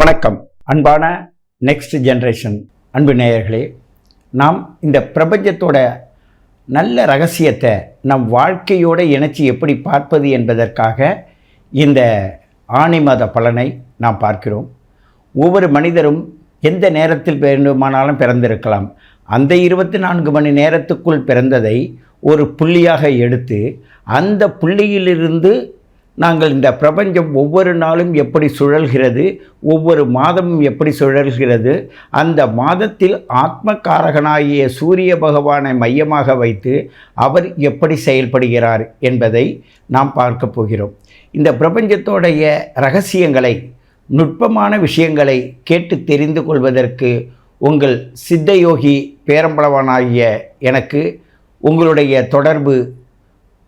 வணக்கம். அன்பான next generation அன்பு நேயர்களே நாம் இந்த பிரபஞ்சத்தோட நல்ல ரகசியத்தை நம் வாழ்க்கையோடு இணைச்சி எப்படி பார்ப்பது என்பதற்காக இந்த ஆணி மாத பலனை நாம் பார்க்கிறோம். ஒவ்வொரு மனிதரும் எந்த நேரத்தில் வேண்டுமானாலும் பிறந்திருக்கலாம். அந்த இருபத்தி நான்கு மணி நேரத்துக்குள் பிறந்ததை ஒரு புள்ளியாக எடுத்து அந்த புள்ளியிலிருந்து நாங்கள் இந்த பிரபஞ்சம் ஒவ்வொரு நாளும் எப்படி சுழல்கிறது ஒவ்வொரு மாதமும் எப்படி சுழல்கிறது அந்த மாதத்தில் ஆத்மகாரகனாகிய சூரிய பகவானை மையமாக வைத்து அவர் எப்படி செயல்படுகிறார் என்பதை நாம் பார்க்க போகிறோம். இந்த பிரபஞ்சத்தோடைய ரகசியங்களை நுட்பமான விஷயங்களை கேட்டு தெரிந்து கொள்வதற்கு உங்கள் சித்தயோகி பேரம்பளவானாகிய எனக்கு உங்களுடைய தொடர்பு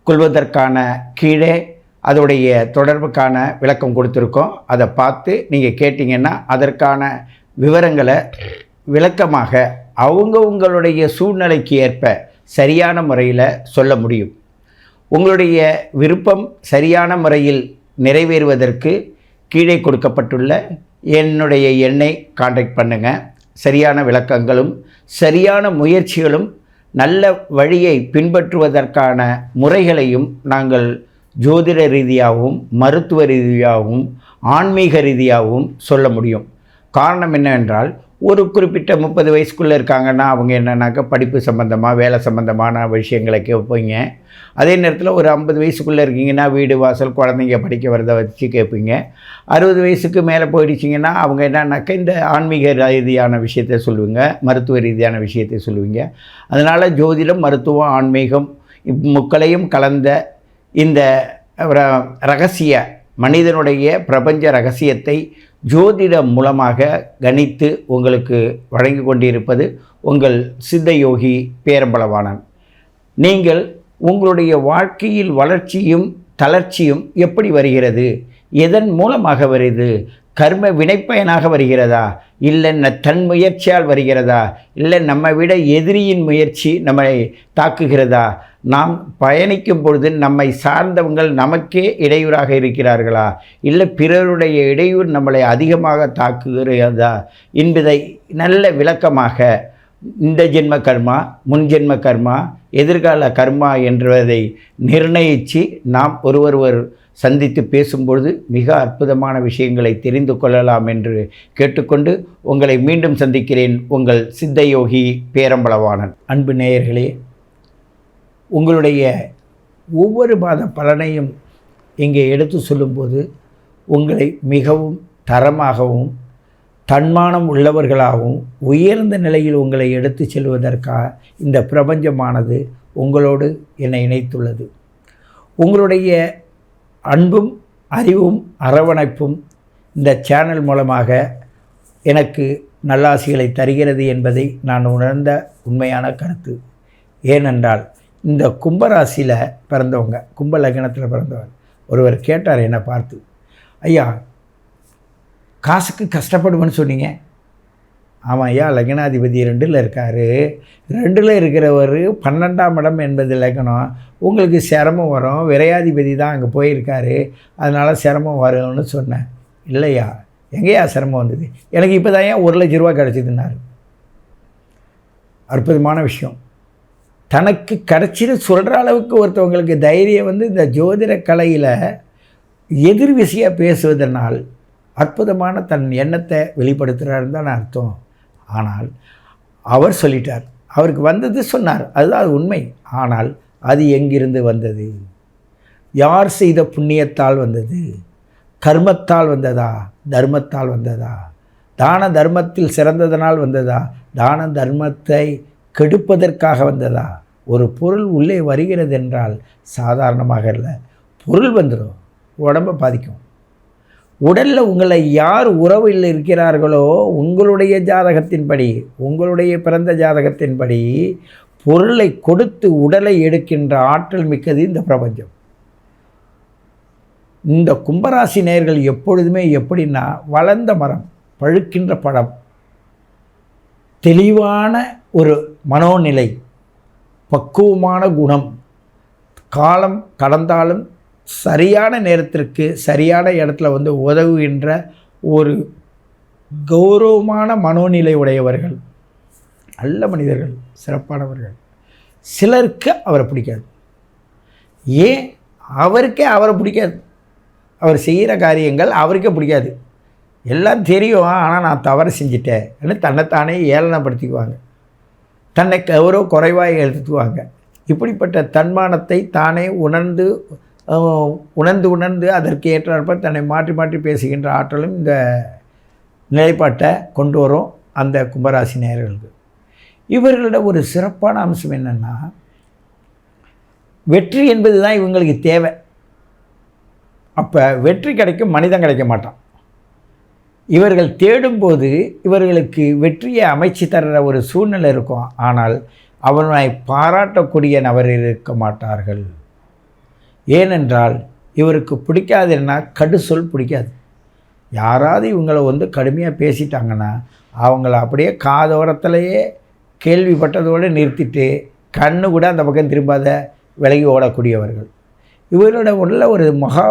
கொள்வதற்கான கீழே அதோடைய தொடர்புக்கான விளக்கம் கொடுத்துருக்கோம். அதை பார்த்து நீங்கள் கேட்டிங்கன்னா அதற்கான விவரங்களை விளக்கமாக அவங்க உங்களுடைய சூழ்நிலைக்கு ஏற்ப சரியான முறையில் சொல்ல முடியும். உங்களுடைய விருப்பம் சரியான முறையில் நிறைவேறுவதற்கு கீழே கொடுக்கப்பட்டுள்ள என்னுடைய எண்ணை காண்டாக்ட் பண்ணுங்கள் சரியான விளக்கங்களும் சரியான முயற்சிகளும் நல்ல வழியை பின்பற்றுவதற்கான முறைகளையும் நாங்கள் ஜோதிட ரீதியாகவும் மருத்துவ ரீதியாகவும் ஆன்மீக ரீதியாகவும் சொல்ல முடியும். காரணம் என்னவென்றால் ஒரு குறிப்பிட்ட முப்பது வயசுக்குள்ளே இருக்காங்கன்னா அவங்க என்னன்னாக்கா படிப்பு சம்மந்தமாக வேலை சம்மந்தமான விஷயங்களை கேட்பீங்க. அதே நேரத்தில் ஒரு ஐம்பது வயசுக்குள்ளே இருக்கீங்கன்னா வீடு வாசல் குழந்தைங்க படிக்க வரதை வச்சு கேட்பீங்க. அறுபது வயசுக்கு மேலே போயிடுச்சிங்கன்னா அவங்க என்னன்னாக்கா இந்த ஆன்மீக ரீதியான விஷயத்தை சொல்லுவீங்க மருத்துவ ரீதியான விஷயத்தை சொல்லுவீங்க. அதனால் ஜோதிடம் மருத்துவம் ஆன்மீகம் முக்களையும் கலந்த இந்த ர- ரகசிய மனிதனுடைய பிரபஞ்ச ரகசியத்தை ஜோதிடம் மூலமாக கணித்து உங்களுக்கு வழங்கி கொண்டிருப்பது உங்கள் சித்தயோகி பேரம்பளவானன் நீங்கள் உங்களுடைய வாழ்க்கையில் வளர்ச்சியும் தளர்ச்சியும் எப்படி வருகிறது? எதன் மூலமாக வருது? கர்ம வினைப்பயனாக வருகிறதா? இல்லை ந- தன் முயற்சியால் வருகிறதா? இல்லை நம்மை விட எதிரியின் முயற்சி நம்மை தாக்குகிறதா? நாம் பயணிக்கும் பொழுது நம்மை சார்ந்தவங்கள் நமக்கே இடையூறாக இருக்கிறார்களா? இல்லை பிறருடைய இடையூறு நம்மளை அதிகமாக தாக்குகிறதா? என்பதை நல்ல விளக்கமாக இந்த ஜென்ம கர்மா முன் ஜென்ம கர்மா எதிர்கால கர்மா என்பதை நிர்ணயித்து நாம் ஒருவர் சந்தித்து பேசும்பொழுது மிக அற்புதமான விஷயங்களை தெரிந்து கொள்ளலாம் என்று கேட்டுக்கொண்டு உங்களை மீண்டும் சந்திக்கிறேன் உங்கள் சித்தயோகி பேரம்பளவாணன் அன்பு நேயர்களே உங்களுடைய ஒவ்வொரு மாத பலனையும் இங்கே எடுத்து சொல்லும்போது உங்களை மிகவும் தரமாகவும் தன்மானம் உள்ளவர்களாகவும் உயர்ந்த நிலையில் உங்களை எடுத்து செல்வதற்காக இந்த பிரபஞ்சமானது உங்களோடு என்னை இணைத்துள்ளது. உங்களுடைய அன்பும் அறிவும் அரவணைப்பும் இந்த சேனல் மூலமாக எனக்கு நல்லாசிகளை தருகிறது என்பதை நான் உணர்ந்த உண்மையான கருத்து. ஏனென்றால் இந்த கும்பராசியில் பிறந்தவங்க கும்ப லக்னத்தில் பிறந்தவர் ஒருவர் கேட்டார் என்னை பார்த்து. ஐயா காசுக்கு கஷ்டப்படுவேன்னு சொன்னீங்க. ஆமாம் ஐயா லக்னாதிபதி ரெண்டில் இருக்கார். ரெண்டில் இருக்கிறவர் பன்னெண்டாம் இடம் என்பது லக்னம். உங்களுக்கு சிரமம் வரும். விரையாதிபதி தான் அங்கே போயிருக்காரு. அதனால் சிரமம் வரும்னு சொன்னேன். இல்லையா? எங்கேயா சிரமம் வந்தது? எனக்கு இப்போ தான் ஏன் ஒரு லட்ச ரூபா கிடச்சிதுன்னாரு. அற்புதமான விஷயம். தனக்கு கிடச்சின்னு சொல்கிற அளவுக்கு ஒருத்தவங்களுக்கு தைரியம் வந்து இந்த ஜோதிட கலையில் எதிர் பேசுவதனால் அற்புதமான தன் எண்ணத்தை வெளிப்படுத்துகிறாருன்னு தான் அர்த்தம். ஆனால் அவர் சொல்லிட்டார். அவருக்கு வந்தது சொன்னார். அதுதான் உண்மை. ஆனால் அது எங்கிருந்து வந்தது? யார் செய்த புண்ணியத்தால் வந்தது? கர்மத்தால் வந்ததா? தர்மத்தால் வந்ததா? தான தர்மத்தில் சிறந்ததனால் வந்ததா? தான தர்மத்தை கெடுப்பதற்காக வந்ததா? ஒரு பொருள் உள்ளே வருகிறது என்றால் சாதாரணமாக இல்லை பொருள் வந்துடும் உடம்பை பாதிக்கும். உடலில் உங்களை யார் உறவில் இருக்கிறார்களோ உங்களுடைய ஜாதகத்தின்படி உங்களுடைய பிறந்த ஜாதகத்தின்படி பொருளை கொடுத்து உடலை எடுக்கின்ற ஆற்றல் மிக்கது இந்த பிரபஞ்சம். இந்த கும்பராசி நேயர்கள் எப்பொழுதுமே எப்படின்னா வளர்ந்த மரம் பழுக்கின்ற பழம். தெளிவான ஒரு மனோநிலை பக்குவமான குணம் காலம் கடந்தாலும் சரியான நேரத்திற்கு சரியான இடத்துல வந்து உதவுகின்ற ஒரு கௌரவமான மனோநிலை உடையவர்கள் நல்ல மனிதர்கள் சிறப்பானவர்கள். சிலருக்கு அவரை பிடிக்காது. ஏன்? அவருக்கே அவரை பிடிக்காது. அவர் செய்கிற காரியங்கள் அவருக்கே பிடிக்காது. எல்லாம் தெரியும் ஆனால் நான் தவறு செஞ்சிட்டேன். தன்னைத்தானே ஏளனப்படுத்திக்குவாங்க. தன்னை கௌரவ குறைவாக எடுத்துக்குவாங்க. இப்படிப்பட்ட தன்மானத்தை தானே உணர்ந்து உணர்ந்து உணர்ந்து அதற்கு ஏற்றாற்ப தன்னை மாற்றி மாற்றி பேசுகின்ற ஆற்றலும் இந்த நிலைப்பாட்டை கொண்டு வரும் அந்த கும்பராசி நேயர்களுக்கு. இவர்களோட ஒரு சிறப்பான அம்சம் என்னென்னா வெற்றி என்பது தான் இவங்களுக்கு தேவை. அப்போ வெற்றி கிடைக்கும் மனிதன் கிடைக்க மாட்டான். இவர்கள் தேடும்போது இவர்களுக்கு வெற்றியை அமைச்சு தர்ற ஒரு சூழ்நிலை இருக்கும். ஆனால் அவனை பாராட்டக்கூடிய நபர் இருக்க மாட்டார்கள். ஏனென்றால் இவருக்கு பிடிக்காதுன்னா கடுசொல் பிடிக்காது. யாராவது இவங்களை வந்து கடுமையாக பேசிட்டாங்கன்னா அவங்கள அப்படியே காதோரத்திலேயே கேள்விப்பட்டதோடு நிறுத்திட்டு கண்ணு கூட அந்த பக்கம் திரும்பாத விலகி ஓடக்கூடியவர்கள். இவரோட உள்ள ஒரு மகா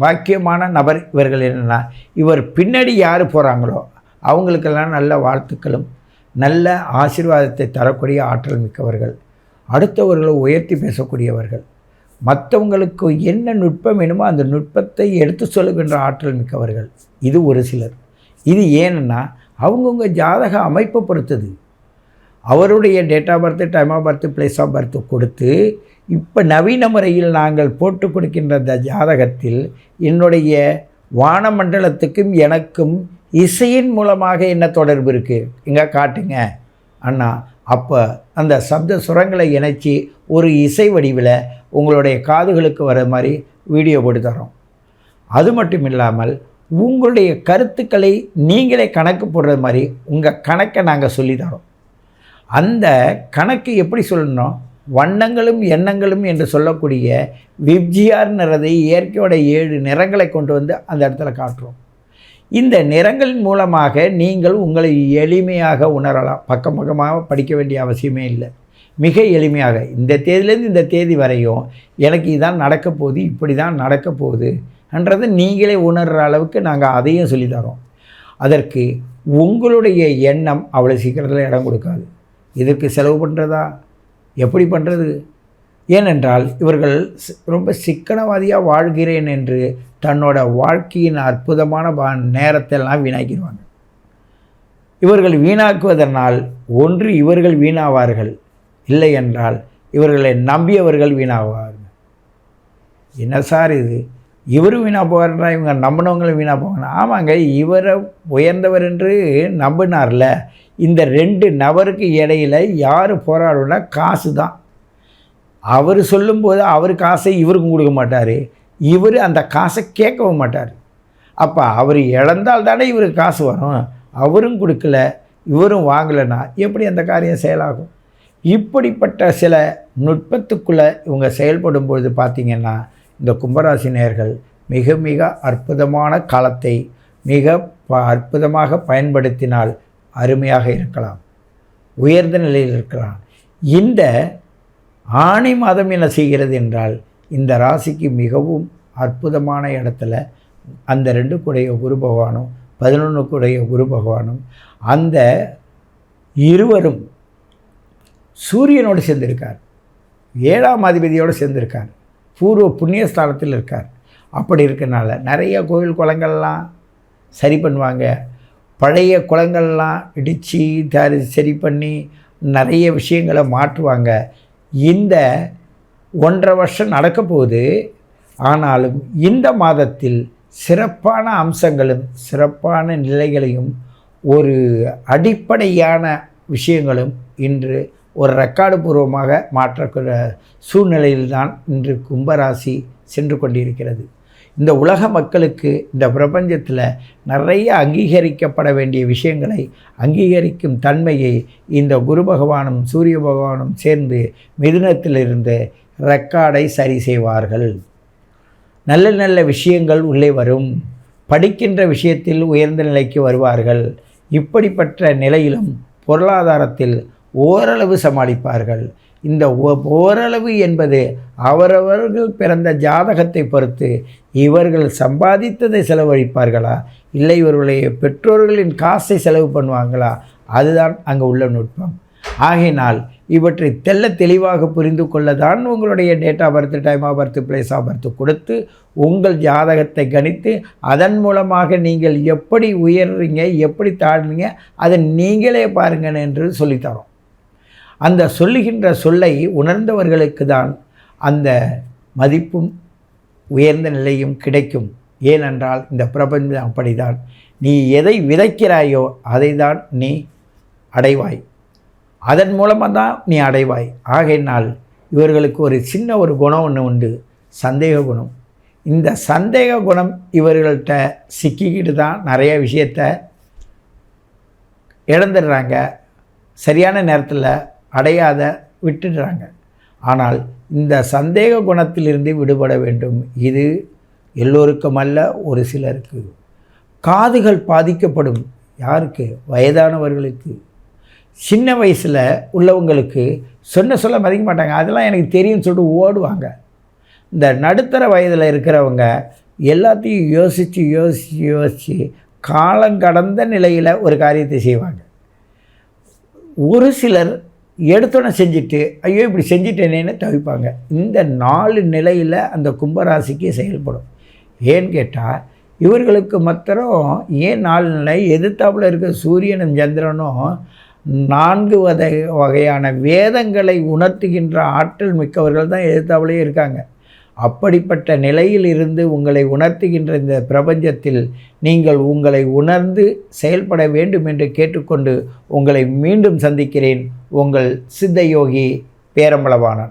பாக்கியமான நபர் இவர்கள் என்னென்னா இவர் பின்னாடி யார் போகிறாங்களோ அவங்களுக்கெல்லாம் நல்ல வாழ்த்துக்களும் நல்ல ஆசீர்வாதத்தை தரக்கூடிய ஆற்றல் மிக்கவர்கள் அடுத்தவர்களை உயர்த்தி பேசக்கூடியவர்கள். மற்றவங்களுக்கு என்ன நுட்பம் வேணுமோ அந்த நுட்பத்தை எடுத்து சொல்லுகின்ற ஆற்றல் மிக்கவர்கள். இது ஒரு சிலர். இது ஏன்னா அவங்கவுங்க ஜாதக அமைப்பை பொறுத்தது. அவருடைய date of birth time of birth place of birth கொடுத்து இப்போ நவீன முறையில் நாங்கள் போட்டு கொடுக்கின்ற இந்த ஜாதகத்தில் என்னுடைய வானமண்டலத்துக்கும் எனக்கும் இசையின் மூலமாக என்ன தொடர்பு இருக்குது இங்கே காட்டுங்க. அண்ணா அப்போ அந்த சப்த சுரங்களை இணைச்சி ஒரு இசை வடிவில் உங்களுடைய காதுகளுக்கு வர மாதிரி வீடியோ போட்டு தரோம். அது மட்டும் இல்லாமல் உங்களுடைய கருத்துக்களை நீங்களே கணக்கு போடுற மாதிரி உங்கள் கணக்கை நாங்கள் சொல்லி தரோம். அந்த கணக்கு எப்படி சொல்லணும்? வண்ணங்களும் எண்ணங்களும் என்று சொல்லக்கூடிய விப்ஜிஆர் நிறதை இயற்கையோட ஏழு நிறங்களை கொண்டு வந்து அந்த இடத்துல காட்டுறோம். இந்த நிறங்களின் மூலமாக நீங்கள் உங்களை எளிமையாக உணரலாம். பக்கம் பக்கமாக படிக்க வேண்டிய அவசியமே இல்லை. மிக எளிமையாக. இந்த தேதியிலேருந்து இந்த தேதி வரையும் எனக்கு இதான் நடக்க போகுது இப்படி தான் நடக்க போகுது என்றதை நீங்களே உணர்கிற அளவுக்கு நாங்கள் அதையும் சொல்லித் தரோம். அதற்கு உங்களுடைய எண்ணம் அவ்வளோ சீக்கிரத்தில் இடம் கொடுக்காது. இதற்கு செலவு பண்ணுறதா எப்படி பண்ணுறது ஏனென்றால் இவர்கள் ரொம்ப சிக்கனவாதியாக வாழ்கிறேன் என்று தன்னோட வாழ்க்கையின் அற்புதமான பா நேரத்தெல்லாம் வீணாக்கிடுவாங்க. இவர்கள் வீணாக்குவதனால் ஒன்று இவர்கள் வீணாவார்கள். இல்லை என்றால் இவர்களை நம்பியவர்கள் வீணாவார்கள். என்ன சார் இது? இவரும் வீணாக போகிறா இவங்க நம்பினவங்களும் வீணாக போவாங்க. ஆமாங்க இவரை உயர்ந்தவர் என்று நம்பினார்ல. இந்த ரெண்டு நபருக்கு இடையில யார் போராடுனா காசு தான். அவர் சொல்லும்போது அவர் காசை இவருக்கும் கொடுக்க மாட்டார். இவர் அந்த காசை கேட்கவும் மாட்டார். அப்போ அவர் இழந்தால் தானே இவருக்கு காசு வரும். அவரும் கொடுக்கல இவரும் வாங்கலைன்னா எப்படி அந்த காரியம் செயலாகும்? இப்படிப்பட்ட சில நுட்பத்துக்குள்ளே இவங்க செயல்படும் பொழுது பார்த்திங்கன்னா இந்த கும்பராசி நேர்கள் மிக மிக அற்புதமான காலத்தை மிக ப- அற்புதமாக பயன்படுத்தினால் அருமையாக இருக்கலாம். உயர்ந்த நிலையில் இருக்கலாம். இந்த ஆணி மாதம் என்ன செய்கிறது என்றால் இந்த ராசிக்கு மிகவும் அற்புதமான இடத்துல அந்த ரெண்டு கூடைய குரு பகவானும் பதினொன்று கூடைய குரு பகவானும் அந்த இருவரும் சூரியனோடு சேர்ந்திருக்கார். ஏழாம் அதிபதியோடு சேர்ந்திருக்கார். பூர்வ புண்ணியஸ்தானத்தில் இருக்கார். அப்படி இருக்கனால நிறைய கோயில் குளங்கள்லாம் சரி பண்ணுவாங்க. பழைய குளங்கள்லாம் இடித்து தரி சரி பண்ணி நிறைய விஷயங்களை மாற்றுவாங்க. இந்த ஒன்றரை வருஷம் நடக்க போகுது. ஆனாலும் இந்த மாதத்தில் சிறப்பான அம்சங்களும் சிறப்பான நிலைகளையும் ஒரு அடிப்படையான விஷயங்களும் இன்று ஒரு ரெக்கார்டு பூர்வமாக மாற்றக்கூடிய சூழ்நிலையில்தான் இன்று கும்பராசி சென்று கொண்டிருக்கிறது. இந்த உலக மக்களுக்கு இந்த பிரபஞ்சத்தில் நிறைய அங்கீகரிக்கப்பட வேண்டிய விஷயங்களை அங்கீகரிக்கும் தன்மையை இந்த குரு பகவானும் சூரிய பகவானும் சேர்ந்து மிதுனத்திலிருந்து ரெக்கார்டை சரி செய்வார்கள். நல்ல நல்ல விஷயங்கள் உள்ளே வரும். படிக்கின்ற விஷயத்தில் உயர்ந்த நிலைக்கு வருவார்கள். இப்படிப்பட்ட நிலையிலும் பொருளாதாரத்தில் ஓரளவு சமாளிப்பார்கள். இந்த ஓரளவு என்பது அவரவர்கள் பிறந்த ஜாதகத்தை பொறுத்து இவர்கள் சம்பாதித்ததை செலவழிப்பார்களா? இல்லை இவர்களுடைய பெற்றோர்களின் காசை செலவு பண்ணுவாங்களா? அதுதான் அங்கே உள்ள நுட்பம். ஆகையினால் இவற்றை தெள்ள தெளிவாக புரிந்து கொள்ள தான் உங்களுடைய date of birth time of birth place of birth கொடுத்து உங்கள் ஜாதகத்தை கணித்து அதன் மூலமாக நீங்கள் எப்படி உயர்றீங்க எப்படி தாழ்றீங்க அதை நீங்களே பாருங்கள் என்று சொல்லித்தரோம். அந்த சொல்லுகின்ற சொல்லை உணர்ந்தவர்களுக்கு தான் அந்த மதிப்பும் உயர்ந்த நிலையும் கிடைக்கும். ஏனென்றால் இந்த பிரபஞ்சம் அப்படிதான். நீ எதை விதைக்கிறாயோ அதை தான் நீ அடைவாய். அதன் மூலமாக தான் நீ அடைவாய். ஆகையினால் இவர்களுக்கு ஒரு சின்ன ஒரு குணம் ஒன்று உண்டு. சந்தேக குணம். இந்த சந்தேக குணம் இவர்கள்ட்ட சிக்கிக்கிட்டு தான் நிறைய விஷயத்த இழந்துடுறாங்க. சரியான நேரத்தில் அடையாத விட்டுடுறாங்க. ஆனால் இந்த சந்தேக குணத்திலிருந்து விடுபட வேண்டும். இது எல்லோருக்கும் அல்ல ஒரு சிலருக்கு. காதுகள் பாதிக்கப்படும் யாருக்கு? வயதானவர்களுக்கு. சின்ன வயசில் உள்ளவங்களுக்கு சொன்ன சொல்ல மதிக்க மாட்டாங்க. அதெல்லாம் எனக்கு தெரியும்னு சொல்லிட்டு ஓடுவாங்க. இந்த நடுத்தர வயதில் இருக்கிறவங்க எல்லாத்தையும் யோசித்து யோசித்து யோசித்து காலங்கடந்த நிலையில் ஒரு காரியத்தை செய்வாங்க. ஒரு சிலர் எடுத்தோடனே செஞ்சுட்டு ஐயோ இப்படி செஞ்சிட்டேனேன்னு தவிப்பாங்க. இந்த நாலு நிலையில் அந்த கும்பராசிக்கு செயல்படும். ஏன்னு கேட்டால் இவர்களுக்கு மாத்திரம் ஏன் நாலு நிலை? எதிர்த்தாப்புல இருக்க சூரியனும் சந்திரனும் நான்கு வகை வகையான வேதங்களை உணர்த்துகின்ற ஆற்றல் மிக்கவர்கள் தான் எதிர்த்தாப்புலேயே இருக்காங்க. அப்படிப்பட்ட நிலையில் இருந்து உங்களை உணர்த்துகின்ற இந்த பிரபஞ்சத்தில் நீங்கள் உங்களை உணர்ந்து செயல்பட வேண்டும் என்று கேட்டுக்கொண்டு உங்களை மீண்டும் சந்திக்கிறேன். உங்கள் சித்தயோகி பேரம்பளவானன்